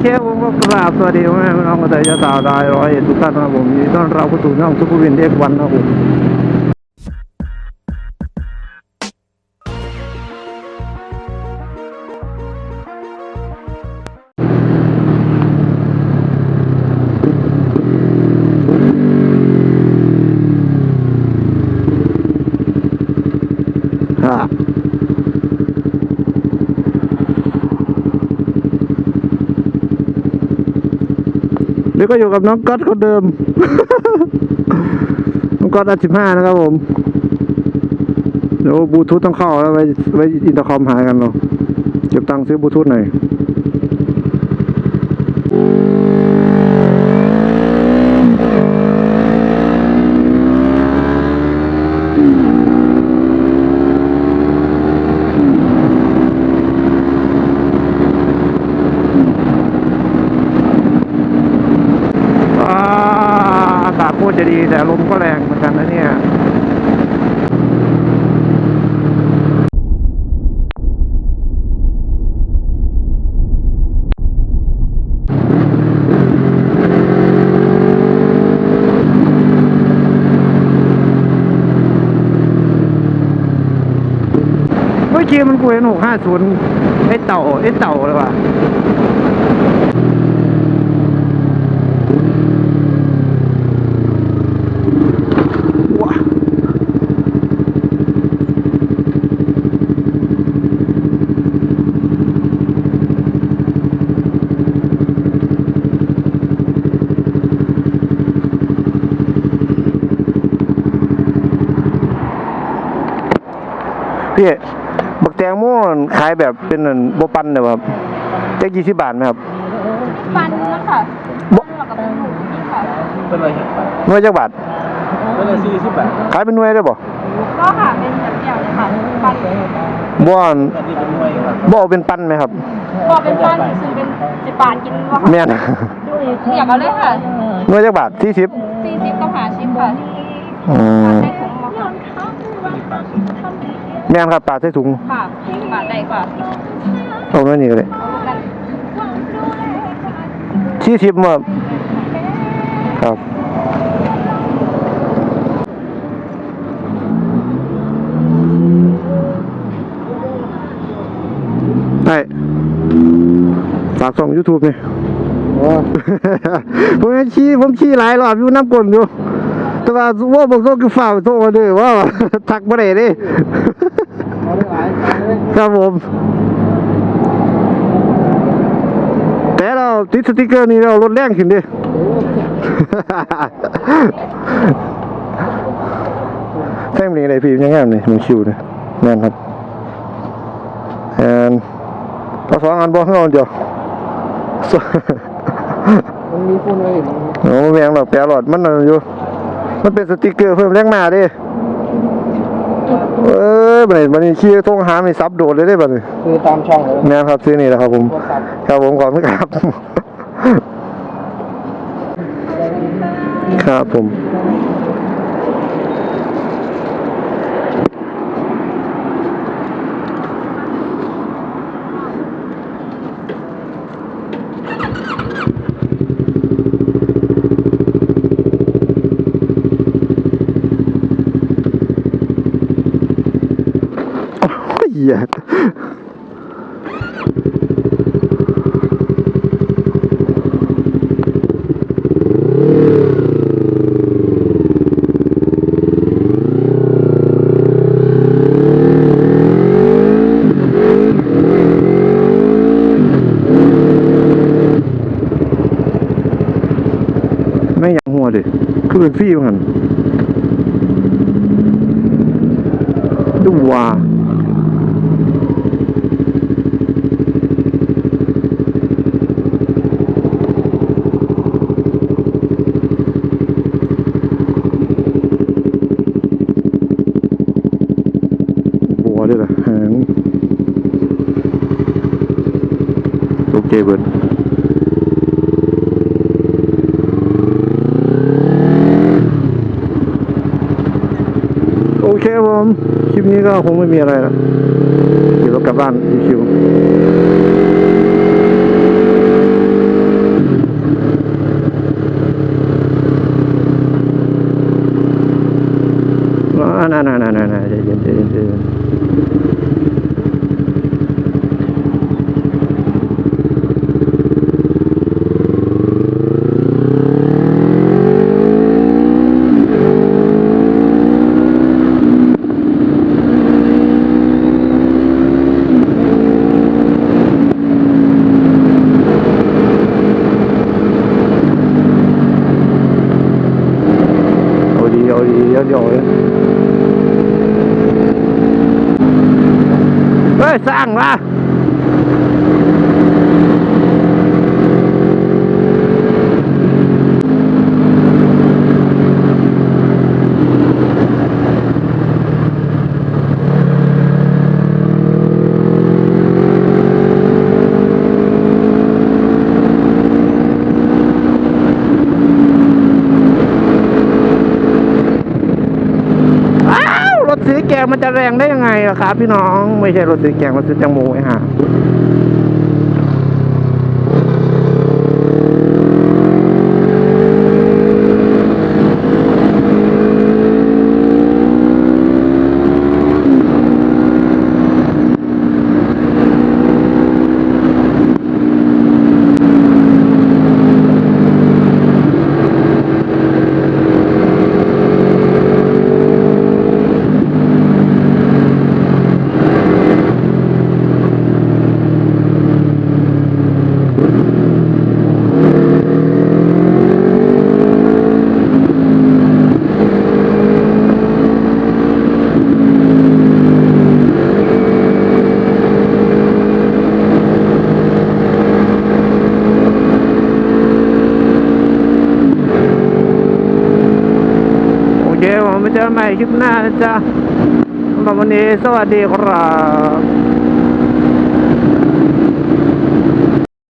เคผมก็กราบสวัสดีแม่น้องกระต่ายสาวดายร้อยเอ็ดทุกท่านนะผมยินดีต้อนรับเข้าสู่ช่องซุปเปอร์วินเด็กวันนะผม ดี๋ยวก็อยู่กับน้องก๊อตคนเดิม น้องก๊อตอันสิบห้านะครับผมเดี๋ยวบลูทูธต้องเข้าแล้วไว้ไว้อินเตอร์คอมหากันเราเก็บตังค์ซื้อบลูทูธหน่อย อ่าอากาศโคตรจะดีแต่ลมก็แรง เหมือนกันนะเนี่ยเมื่อกี้มันกูเห็นหกห้าศูนย์ไอ้เต่าไอ้เต่าเลยว่ะ พี่บักแตงโมนขายแบบเป็นอันโบปันเนี่ยครับจะยี่สิบบาทไหมครับปันนะคะบ่ปันแล้วกับหมูนี่ค่ะเป็นอะไรเห็นปะหน่วยจักบาทเป็นอะไรสี่สิบบาทขายเป็นหน่วยได้บ่ก็ค่ะเป็นแบบเดียวเลยค่ะปันบ่อนอันนี้เป็นหน่วยครับบ่เอาเป็นปันไหมครับพอเป็นปันซื้อเป็นสิบบาทกินวะค่ะแม่นเรียกเอาเลยค่ะหน่วยจักบาทสี่สิบสี่สิบก็หาชิปค่ะอืมได้ถุงมาค่ะ แม่นครับปลาใส่ถุงค่ะบาทใดกว่าเอาหน่วยนี้ก็ได้นั่นสี่สิบมาครับได้ฝากส่องยูทูบนี่ผมเห็นชี้ผมชี้หลายรอบอยู่น้ำกลนอยู่แต่ว่าว่าบอกโซ่คือฝ่าโซ่มาเด้อว่าทักบ่ได้เด้ ครับผมแต่เราติดสติกเกอร์นี่เราลดแรงขึ้นดิแท่งนี้อะไรพี่ยังไงนี่มันคิวเนะแน่นครับแอนเราสองอันบอกให้าอันเดียวมันมีฟูนไว้โอ้แมงหรอกแปรหลอดมันนั่นอยู่ มันเป็นสติกเกอร์เพิ่มแรงมาดิเอ้ ยบัดนี้บัดนี้ขี้ต้องหาไม่ซับโดดเลยได้บัดนี้คือตามช่องเลยแม่นครับซื้อนี่แหละครับผมครับผมขอบคุณครับ ครับผม โอ้ยเหี้ยไม่อยากหัวดิคือเป็นฟี่มันดูว่าบัวด้วยล่ะหาง โอเคเบิร์ดโอเคครับผม คลิปนี้ก็คงไม่มีอะไรนะเดี๋ยวเรากลับบ้านชิวๆ เดียวเลยเฮ้ย สร้างละอ้ ซื้อแกงมันจะแรงได้ยังไงล่ะครับ พี่น้อง ไม่ใช่รถสีแกงรถสีแตงโมไอ้ห่า โอ เคผมไปเจอกันใหม่คลิปหน้านะจ๊ะสำหรับวันนี้สวัสดีครับ